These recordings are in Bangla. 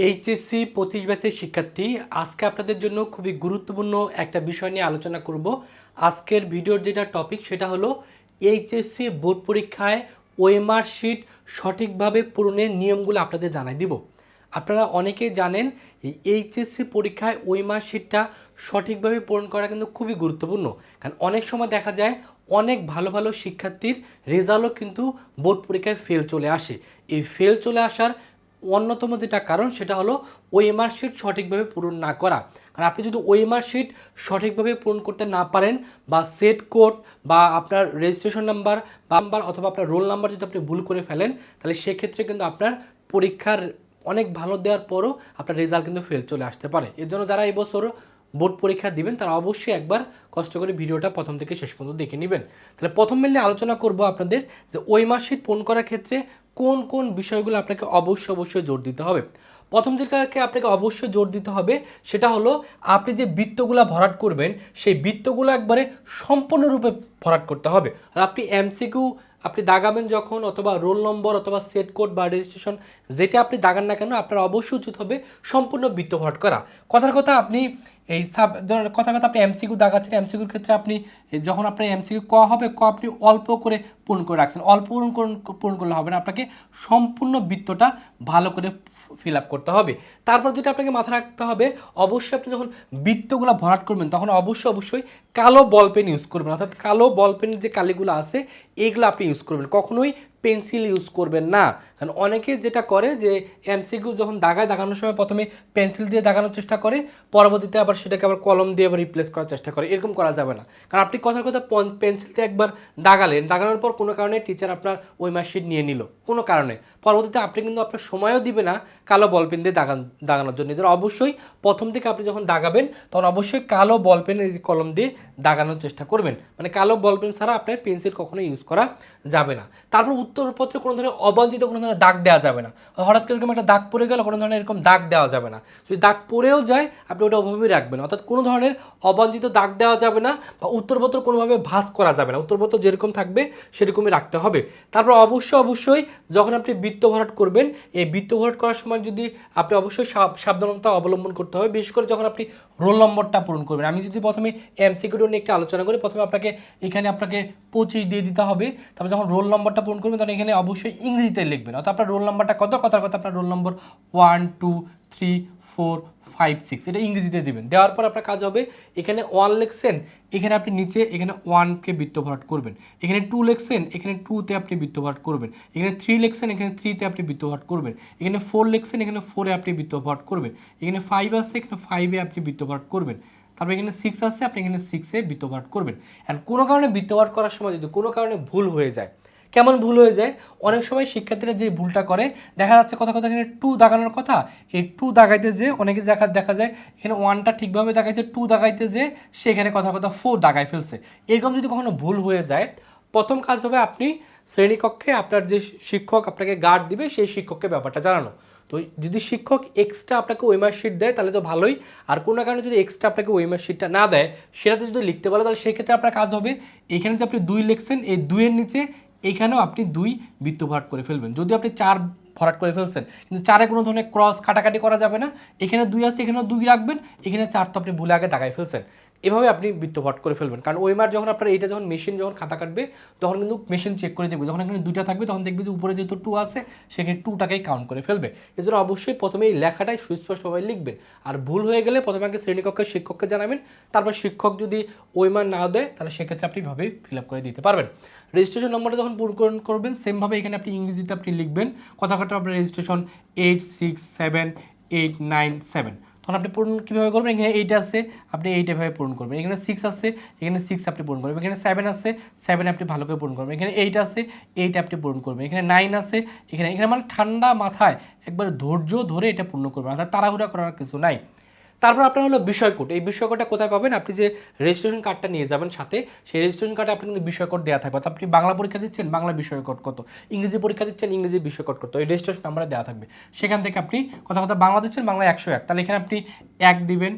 এইচএসসি পঁচিশ ব্যাচের শিক্ষার্থী। আজকে আপনাদের জন্য খুবই গুরুত্বপূর্ণ একটা বিষয় নিয়ে আলোচনা করব। আজকের ভিডিওর যেটা টপিক সেটা হলো এইচএসসি বোর্ড পরীক্ষায় ওএমআর শিট সঠিকভাবে পূরণের নিয়মগুলো আপনাদের জানাই দিব। আপনারা অনেকেই জানেন এই এইচএসসি পরীক্ষায় ওএমআর শিটটা সঠিকভাবে পূরণ করা কিন্তু খুবই গুরুত্বপূর্ণ। কারণ অনেক সময় দেখা যায় অনেক ভালো ভালো শিক্ষার্থীর রেজাল্টও কিন্তু বোর্ড পরীক্ষায় ফেল চলে আসে। এই ফেল চলে আসার অন্যতম যেটা কারণ সেটা হলো ওএমআর শিট সঠিকভাবে পূরণ না করা। কারণ আপনি যদি ওএমআর শিট সঠিকভাবে পূরণ করতে না পারেন বা সেট কোড বা আপনার রেজিস্ট্রেশন নাম্বার নাম্বার অথবা আপনার রোল নাম্বার যদি আপনি ভুল করে ফেলেন, তাহলে সেক্ষেত্রে কিন্তু আপনার পরীক্ষার অনেক ভালো দেওয়ার পরও আপনার রেজাল্ট কিন্তু ফেল চলে আসতে পারে। এর জন্য যারা এই বছর বোর্ড পরীক্ষা দিবেন, তারা অবশ্যই একবার কষ্ট করে ভিডিওটা প্রথম থেকে শেষ পর্যন্ত দেখে নেবেন। তাহলে প্রথম মেনলি আলোচনা করব আপনাদের যে ওই মার্কশিট পূরণ করার ক্ষেত্রে কোন কোন বিষয়গুলো আপনাকে অবশ্যই অবশ্যই জোর দিতে হবে। প্রথম যেটাকে আপনাকে অবশ্যই জোর দিতে হবে সেটা হলো আপনি যে বৃত্তগুলো ভরাট করবেন, সেই বৃত্তগুলো একবারে সম্পূর্ণরূপে ভরাট করতে হবে। আর আপনি এমসিকিউ আপনি দাগাবেন যখন অথবা রোল নম্বর অথবা সেট কোড বা রেজিস্ট্রেশন যেটা আপনি দাগান না কেন, আপনার অবশ্যই উচিত হবে সম্পূর্ণ বৃত্ত ভরাট করা। কথার কথা আপনি এই সাব কথার কথা আপনি এমসিকিউ দাগাচ্ছেন এমসিকিউর ক্ষেত্রে আপনি যখন আপনার এমসিকিউ ক হবে, ক আপনি অল্প করে পূরণ করে রাখছেন। অল্প পূরণ পূরণ করলে হবে না, আপনাকে সম্পূর্ণ বৃত্তটা ভালো করে ফিল আপ করতে হবে। তারপর যেটা আপনাকে মাথায় রাখতে হবে, অবশ্যই আপনি যখন বৃত্তগুলো ভরাট করবেন, তখন অবশ্যই অবশ্যই কালো বল পেন ইউজ করবেন। অর্থাৎ কালো বল পেনের যে কালিগুলো আছে, এগুলো আপনি ইউজ করবেন। কখনোই পেন্সিল ইউজ করবেন না। কারণ অনেকে যেটা করে যে এমসিকিউ যখন দাগায়, দাগানোর সময় প্রথমে পেন্সিল দিয়ে দাগানোর চেষ্টা করে, পরবর্তীতে আবার সেটাকে আবার কলম দিয়ে আবার রিপ্লেস করার চেষ্টা করে। এরকম করা যাবে না। কারণ আপনি কথার কথা পেন্সিল দিয়ে একবার দাগালেন, দাগানোর পর কোনো কারণে টিচার আপনার ওই মার্কশিট নিয়ে নিল। কোনো কারণে। পরবর্তীতে আপনি কিন্তু আপনার সময়ও দিবে না কালো বল পেন দিয়ে দাগান, দাগানোর জন্য। এজন্য অবশ্যই প্রথম থেকে আপনি যখন দাগাবেন, তখন অবশ্যই কালো বল পেন এই কলম দিয়ে দাগানোর চেষ্টা করবেন। মানে কালো বল পেন ছাড়া আপনার পেন্সিল কখনো ইউজ করা যাবে না। তারপর উত্তরপত্রে কোনো ধরনের অবাঞ্ছিত কোনো ধরনের দাগ দেওয়া যাবে না। হঠাৎ করে এরকম একটা দাগ পড়ে গেল, কোনো ধরনের এরকম দাগ দেওয়া যাবে না। যদি দাগ পড়েও যায়, আপনি ওটা ওভাবেই রাখবেন অর্থাৎ কোনো ধরনের অবাঞ্ছিত দাগ দেওয়া যাবে না বা উত্তরপত্র কোনোভাবে ভাঁজ করা যাবে না। উত্তরপত্র যেরকম থাকবে, সেরকমই রাখতে হবে। তারপর অবশ্যই অবশ্যই যখন আপনি বৃত্ত ভরাট করবেন, এই বৃত্ত ভরাট করার সময় যদি আপনি অবশ্যই সাব- সাবধানতা অবলম্বন করতে হবে। বিশেষ করে যখন আপনি রোল নম্বরটা পূরণ করবেন। আমি যদি প্রথমে এমসিকিউ নিয়ে একটা আলোচনা করি, প্রথমে আপনাকে, এখানে আপনাকে পঁচিশ দিয়ে দিতে হবে। তারপর যখন রোল নম্বরটা পূরণ করবেন, তখন এখানে অবশ্যই ইংরেজিতে লিখবেন। অর্থাৎ আপনার রোল নম্বরটা কত? কথার কথা আপনার roll number one two three four five six এটা ইংরেজিতে দেবেন। দেওয়ার পর আপনার কাজ হবে, এখানে ওয়ান লিখছেন, এখানে আপনি নিচে, এখানে ওয়ানকে বৃত্ত ভরাট করবেন। এখানে টু লিখছেন, এখানে টুতে আপনি বৃত্ত ভরাট করবেন। এখানে থ্রি লিখছেন, এখানে থ্রিতে আপনি বৃত্ত ভরাট করবেন। এখানে ফোর লিখছেন, এখানে ফোরে আপনি বৃত্ত ভরাট করবেন। এখানে ফাইভ আছে, এখানে ফাইভে আপনি বৃত্ত ভরাট করবেন। তারপর এখানে সিক্স আছে, আপনি এখানে সিক্সে বৃত্তপাঠ করবেন। অ্যান্ড কোনো কারণে বৃত্তপাঠ করার সময় যদি কোনো কারণে ভুল হয়ে যায়, কেমন ভুল হয়ে যায়? অনেক সময় শিক্ষার্থীরা যে ভুলটা করে, দেখা যাচ্ছে কথা কথা এখানে টু দাগানোর কথা। এই টু দাগাইতে যে অনেকে দেখা দেখা যায়, এখানে ওয়ানটা ঠিকভাবে দাগাইছে টু দাগাইতে যে সেখানে কথা কথা ফোর দাগাই ফেলছে। এরকম যদি কখনো ভুল হয়ে যায়, প্রথম কাজ হবে আপনি শ্রেণীকক্ষে আপনার যে শিক্ষক আপনাকে গার্ড দিবে, সেই শিক্ষককে ব্যাপারটা জানানো। তো যদি শিক্ষক এক্সট্রা আপনাকে ওই মার্কশিট দেয়, তাহলে তো ভালোই। আর কোনো কারণে যদি এক্সট্রা আপনাকে ওই মার্কশিটটা না দেয়, সেটাতে যদি লিখতে বলে, তাহলে সেক্ষেত্রে আপনার কাজ হবে, এখানে যে আপনি দুই লিখছেন, এই দুইয়ের নিচে এখানেও আপনি দুই বৃত্ত ভরাট করে ফেলবেন। যদি আপনি চার ভরাট করে ফেলছেন, কিন্তু চারে কোনো ধরনের ক্রস কাটাকাটি করা যাবে না। এখানে দুই আছে, এখানেও দুই রাখবেন, এখানে চার তো আপনি ভুলে আগে দাগাই ফেলছেন। এভাবে আপনি বৃত্ত ভরাট করে ফেলবেন। কারণ ওই মার যখন আপনার এইটা যখন মেশিন যখন খাতা কাটবে, তখন কিন্তু মেশিন চেক করে দেখবে। যখন এখানে দুইটা থাকবে, তখন দেখবে যে উপরে যেহেতু টু আছে সেখানে টুটাকেই কাউন্ট করে ফেলবে। এজন্য অবশ্যই প্রথমে এই লেখাটাই সুস্পষ্টভাবে লিখবেন। আর ভুল হয়ে গেলে প্রথমে আগে শ্রেণীকক্ষের শিক্ষককে জানাবেন। তারপর শিক্ষক যদি ওই মান না দেয়, তাহলে সেক্ষেত্রে আপনি এভাবেই ফিল আপ করে দিতে পারবেন। রেজিস্ট্রেশন নম্বরটা যখন পূরণ করবেন সেমভাবে এখানে আপনি ইংরেজিতে আপনি লিখবেন। কথা কথা আপনার registration eight six seven eight nine seven তখন আপনি পূরণ কীভাবে করবেন? এখানে এইট আছে, আপনি এইট এভাবে পূরণ করবেন। এখানে সিক্স আছে, এখানে সিক্স আপনি পূরণ করবেন। এখানে সেভেন আছে সেভেন আপনি ভালো করে পূরণ করবেন। এখানে এইট আছে এইট আপনি পূরণ করবেন। এখানে নাইন আছে, এখানে এখানে মানে ঠান্ডা মাথায় একবার ধৈর্য ধরে এটা পূর্ণ করবেন। অর্থাৎ তাড়াহুড়া করার কিছু নাই। তারপর আপনার হলো বিষয় কোড। এই বিষয় কোডটা কোথায় পাবেন? আপনি যে রেজিস্ট্রেশন কার্ডটা নিয়ে যাবেন সাথে, সেই রেজিস্ট্রেশন কার্ডে আপনি কিন্তু বিষয় কোড দেওয়া থাকবে। আপনি বাংলা পরীক্ষা দিচ্ছেন, বাংলা বিষয় কোড কত? ইংরেজি পরীক্ষা দিচ্ছেন, ইংরেজি বিষয় কোড কত? এই রেজিস্ট্রেশন নাম্বার দেওয়া থাকবে। সেখান থেকে আপনি কথা কথা বাংলা দিচ্ছেন বাংলা একশো এক। তাহলে এখানে আপনি এক দিবেন,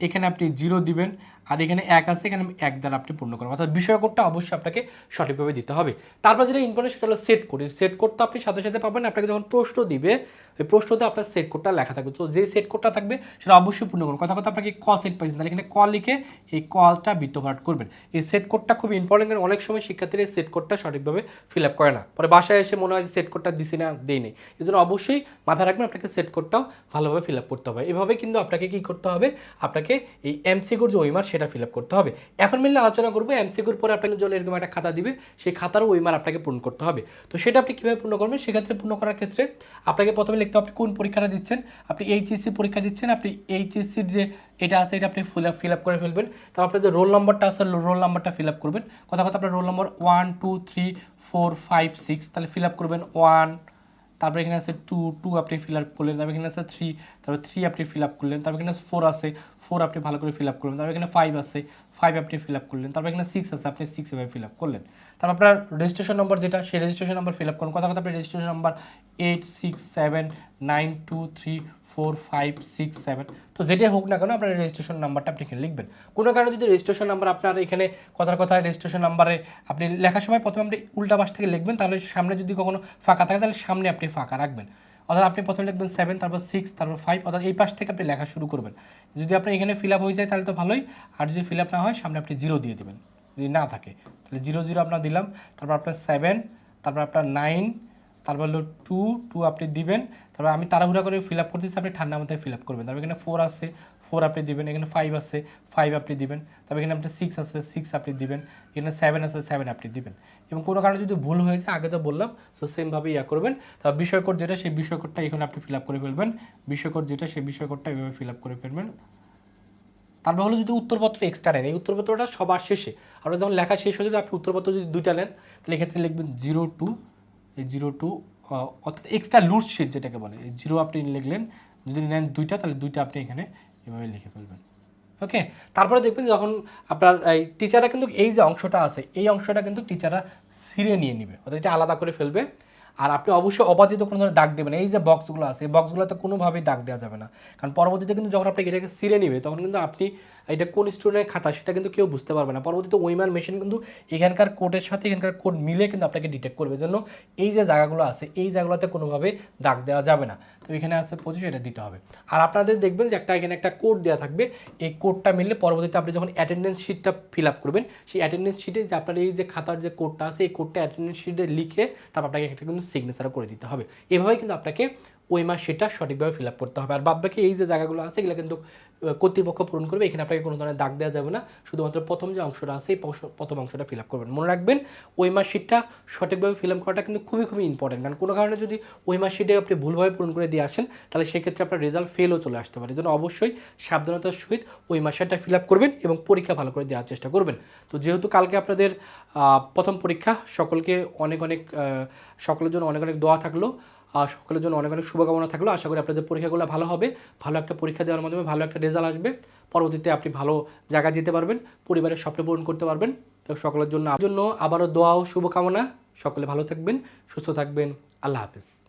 এখানে আপনি জিরো দিবেন। আর এখানে এক আছে, এখানে এক দ্বারা আপনি পূর্ণ করবেন। অর্থাৎ বিষয় কোডটা অবশ্যই আপনাকে সঠিকভাবে দিতে হবে। তারপর যেটা ইম্পর্টেন্ট সেটা হলো সেট কোড সেট কোডটা আপনি সাথে সাথে পাবেন, আপনাকে যখন প্রশ্ন দিবে, ওই প্রশ্নতে আপনার সেট কোডটা লেখা থাকবে। তো যে সেট কোডটা থাকবে, সেটা অবশ্যই পূর্ণ করুন কথা কথা আপনাকে ক সেট পাইছেন, তাহলে এখানে ক লিখে এই কলটা বিত্তভাট করবেন। এই সেট কোডটা খুব ইম্পর্টেন্ট কারণ অনেক সময় শিক্ষার্থীরা সেট কোডটা সঠিকভাবে ফিল আপ করে না। পরে বাসায় এসে মনে হয় যে সেট কোডটা দিছি না দেই নেই। এই জন্য অবশ্যই মাথায় রাখবেন, আপনাকে সেট কোডটাও ভালোভাবে ফিল আপ করতে হবে। এভাবে কিন্তু আপনাকে কি করতে হবে? আপনাকে এই এমসিগুর যে ওইমার সেটা ফিল করতে হবে। এখন মিললে আলোচনা করব এমসিগুর পরে আপনাকে জন্য এরকম একটা খাতা দিবে, সেই খাতারও ওই ওইমার আপনাকে পূরণ করতে হবে। তো সেটা আপনি কীভাবে পূর্ণ করবেন, সেক্ষেত্রে পূর্ণ করার ক্ষেত্রে আপনাকে প্রথমে লিখতে আপনি কোন পরীক্ষাটা দিচ্ছেন, আপনি এইচএসসি পরীক্ষা দিচ্ছেন, আপনি এইচএসসির যে এটা আছে এটা আপনি ফিল আপ ফিল আপ করে ফেলবেন। তারপর আপনার যে রোল নম্বরটা আছে রোল নাম্বারটা ফিল আপ করবেন। কথা কথা আপনার roll number one two three four five six তাহলে ফিল আপ করবেন ওয়ান তারপরে এখানে আছে টু টু আপনি ফিল আপ করলেন, তারপর এখানে আছে থ্রি তারপর থ্রি আপনি ফিল আপ করলেন, তারপর এখানে আছে ফোর আছে। ফোর আপনি ভালো করে ফিল আপ করলেন। তারপর এখানে ফাইভ আছে ফাইভ আপনি ফিল আপ করলেন। তারপর এখানে সিক্স আছে, আপনি সিক্স এভাবে ফিল আপ করলেন। তারপর আপনার রেজিস্ট্রেশন নম্বর যেটা, সেই রেজিস্ট্রেশন নাম্বার ফিল আপ করুন। কথা কথা আপনি registration number eight six seven nine two three four five six seven তো যেটাই হোক না কেন আপনার রেজিস্ট্রেশন নাম্বারটা আপনি এখানে লিখবেন। কোনো কারণে যদি রেজিস্ট্রেশন নাম্বার আপনার এখানে কথার কথা রেজিস্ট্রেশন নাম্বারে আপনি লেখার সময় প্রথমে আপনি উল্টা পাশ থেকে লিখবেন, তাহলে সামনে যদি কখনো ফাঁকা থাকে, তাহলে সামনে আপনি ফাঁকা রাখবেন। অর্থাৎ আপনি প্রথমে লিখবেন সেভেন তারপর সিক্স তারপর ফাইভ অর্থাৎ এই পাশ থেকে আপনি লেখা শুরু করবেন। যদি আপনি এখানে ফিল হয়ে যায়, তাহলে তো ভালোই। আর যদি ফিল না হয়, সামনে আপনি জিরো দিয়ে দেবেন। যদি না থাকে, তাহলে জিরো জিরো আপনার দিলাম। তারপর আপনার সেভেন তারপর আপনার নাইন তারপর হলো টু টু আপনি দিবেন। তারপর আমি তাড়াহুড়া করে ফিল আপ করতেছি, আপনি ঠান্ডার মধ্যে ফিল আপ করবেন। তারপর এখানে ফোর আছে ফোর আপনি দিবেন, এখানে ফাইভ আছে ফাইভ আপনি দিবেন তারপর এখানে আপনার সিক্স আছে সিক্স আপনি দিবেন, এখানে সেভেন আছে সেভেন আপনি দিবেন। এবং কোনো কারণে যদি ভুল হয়েছে আগে তো বললাম তো সেমভাবে ইয়া করবেন। তারপর বিষয় কোড যেটা, সেই বিষয় কোডটা এখানে আপনি ফিল আপ করে ফেলবেন। বিষয় কোড যেটা, সেই বিষয় কোডটা এভাবে ফিল আপ করে ফেলবেন। তারপর হলো যদি উত্তরপত্র এক্সট্রা নেন, এই উত্তরপত্রটা সবার শেষে। আপনার যখন লেখা শেষ হয়ে যাবে, আপনি উত্তরপত্র যদি দুইটা নেন, তাহলে এক্ষেত্রে লিখবেন জিরো টু এই জিরো টু অর্থাৎ এক্সট্রা লুজ শিট যেটাকে বলে জিরো আপনি লিখলেন, যদি নেন দুইটা, তাহলে দুইটা আপনি এখানে এভাবে লিখে ফেলবেন। ওকে তারপরে দেখবেন যখন আপনার এই টিচাররা কিন্তু এই যে অংশটা আছে, এই অংশটা কিন্তু টিচাররা সিরে নিয়ে নেবে। অর্থাৎ এটা আলাদা করে ফেলবে। আর আপনি অবশ্যই অবাধিত কোনো ধরনের দাগ দেবেন এই যে বক্সগুলো আছে, এই বক্সগুলোতে কোনোভাবেই দাগ দেওয়া যাবে না। কারণ পরবর্তীতে কিন্তু যখন আপনি এটাকে সিরে নেবে, তখন কিন্তু আপনি এটা কোন স্টুডেন্টের খাতা সেটা কিন্তু কেউ বুঝতে পারবে না। পরবর্তীতে ওইমার মেশিন কিন্তু এখানকার কোডের সাথে এখানকার কোড মিলে কিন্তু আপনাকে ডিটেক্ট করবে জন্য এই যে জায়গাগুলো আছে, এই জায়গাগুলোতে কোনোভাবে দাগ দেওয়া যাবে না। তো এখানে আছে পঁচিশ এটা দিতে হবে। আর আপনাদের দেখবেন যে একটা এখানে একটা কোড দেওয়া থাকবে। এই কোডটা মিললে পরবর্তীতে আপনি যখন অ্যাটেন্ডেন্স শিটটা ফিল আপ করবেন, সেই অ্যাটেন্ডেন্স শিটে যে আপনার এই যে খাতার যে কোডটা আছে, এই কোডটা অ্যাটেন্ডেন্স শিটে লিখে তারপর আপনাকে একটা কিন্তু সিগনেচারও করে দিতে হবে। এভাবেই কিন্তু আপনাকে ওই মাস সেটা সঠিকভাবে ফিল আপ করতে হবে। আর বাদবাকি এই যে জায়গাগুলো আছে, এগুলো কিন্তু কর্তৃপক্ষ পূরণ করবে। এখানে আপনাকে কোনো ধরনের দাগ দেওয়া যাবে না। শুধুমাত্র প্রথম যে অংশটা আছে, এই প্রথম অংশটা ফিল আপ করবেন। মনে রাখবেন, ওই মাস শিটটা সঠিকভাবে ফিল আপ করাটা কিন্তু খুবই খুবই ইম্পর্টেন্ট কারণ কোনো কারণে যদি ওই মাস শিটে আপনি ভুলভাবে পূরণ করে দিয়ে আসেন, তাহলে সেক্ষেত্রে আপনার রেজাল্ট ফেলও চলে আসতে পারে। জন্য অবশ্যই সাবধানতার সহিত ওই মাসেরটা ফিল আপ করবেন এবং পরীক্ষা ভালো করে দেওয়ার চেষ্টা করবেন। তো যেহেতু কালকে আপনাদের প্রথম পরীক্ষা, সকলকে অনেক অনেক সকলের জন্য অনেক অনেক দোয়া থাকল। সকলের জন্য অনেক অনেক শুভকামনা থাকল। আশা করি আপনাদের পরীক্ষাগুলো ভালো হবে। ভালো একটা পরীক্ষা দেওয়ার মাধ্যমে ভালো একটা রেজাল্ট আসবে। পরবর্তীতে আপনি ভালো জায়গায় যেতে পারবেন, পরিবারের স্বপ্ন পূরণ করতে পারবেন। তো সকলের জন্য জন্য আবারও দোয়া ও শুভকামনা। সকলে ভালো থাকবেন, সুস্থ থাকবেন। আল্লাহ হাফিজ।